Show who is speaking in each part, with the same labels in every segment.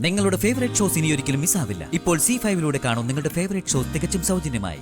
Speaker 1: നിങ്ങളുടെ favourite shows ഇനി ഒരിക്കലും മിസ്സാവില്ല ഇപ്പോൾ സി ഫൈവിലൂടെ കാണും നിങ്ങളുടെ ഫേവറേറ്റ് ഷോസ് തികച്ചും സൗജന്യമായി.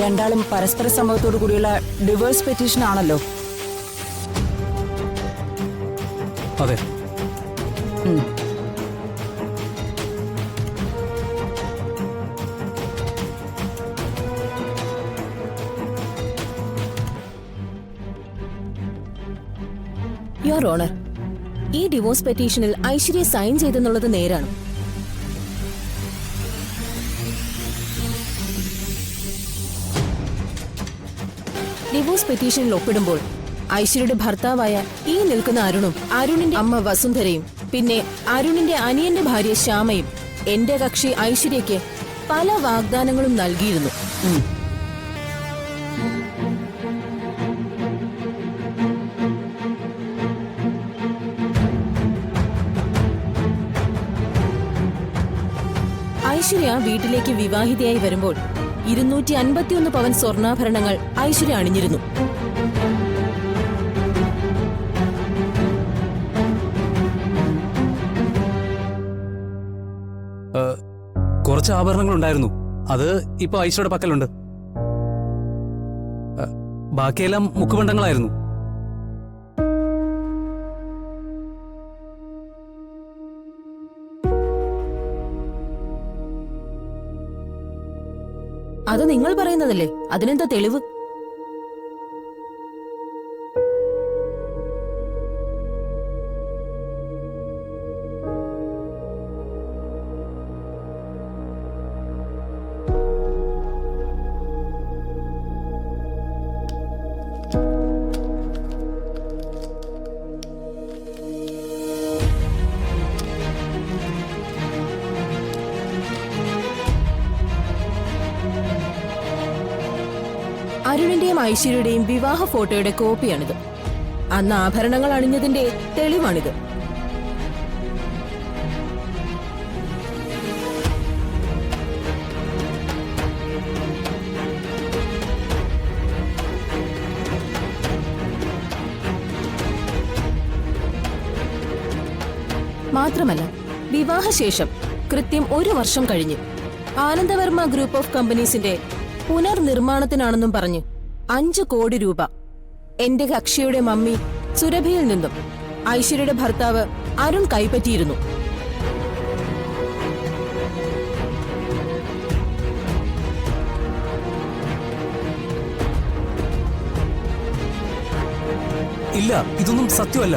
Speaker 2: രണ്ടാളും പരസ്പര സമ്മതത്തോടു കൂടിയുള്ള ഡിവോഴ്സ് പെറ്റീഷൻ ആണല്ലോ.
Speaker 3: അതെ.
Speaker 4: യുവർ ഓണർ ഈ ഡിവോഴ്സ് പെറ്റീഷനിൽ ഐശ്വര്യ സൈൻ ചെയ്തെന്നുള്ളത് നേരാണ്. ഡിവോഴ്സ് പെറ്റീഷനിൽ ഒപ്പിടുമ്പോൾ ഐശ്വര്യയുടെ ഭർത്താവായ ഈ നിൽക്കുന്ന അരുണും അരുണിന്റെ അമ്മ വസുന്ധരയും പിന്നെ അരുണിന്റെ അനിയന്റെ ഭാര്യ ശ്യാമയും എന്റെ കക്ഷി ഐശ്വര്യയ്ക്ക് പല വാഗ്ദാനങ്ങളും നൽകിയിരുന്നു. ഐശ്വര്യ വീട്ടിലേക്ക് വിവാഹിതയായി വരുമ്പോൾ ഇരുന്നൂറ്റി അൻപത്തിയൊന്ന് പവൻ സ്വർണാഭരണങ്ങൾ ഐശ്വര്യ അണിഞ്ഞിരുന്നു.
Speaker 3: കുറച്ച് ആഭരണങ്ങൾ ഉണ്ടായിരുന്നു അത് ഇപ്പൊ ഐശ്വര്യയുടെ പക്കലുണ്ട്. ബാക്കിയെല്ലാം മുക്കുപണ്ടങ്ങളായിരുന്നു.
Speaker 4: അത് നിങ്ങൾ പറയുന്നതല്ലേ? അതിനെന്താ തെളിവ്? അരുണിന്റെയും ഐശ്വര്യയുടെയും വിവാഹ ഫോട്ടോയുടെ കോപ്പിയാണിത്. അന്ന് ആഭരണങ്ങൾ അണിഞ്ഞതിന്റെ തെളിവാണിത്. മാത്രമല്ല വിവാഹശേഷം കൃത്യം ഒരു വർഷം കഴിഞ്ഞ് ആനന്ദവർമ്മ ഗ്രൂപ്പ് ഓഫ് കമ്പനീസിന്റെ പുനർനിർമ്മാണത്തിനാണെന്നും പറഞ്ഞ് അഞ്ചു കോടി രൂപ. എന്റെ കക്ഷിയുടെ മമ്മി സുരഭിയിൽ നിന്നും ഐശ്വര്യയുടെ ഭർത്താവ് അരുൺ കൈപ്പറ്റിയിരുന്നു.
Speaker 3: ഇല്ല ഇതൊന്നും സത്യമല്ല.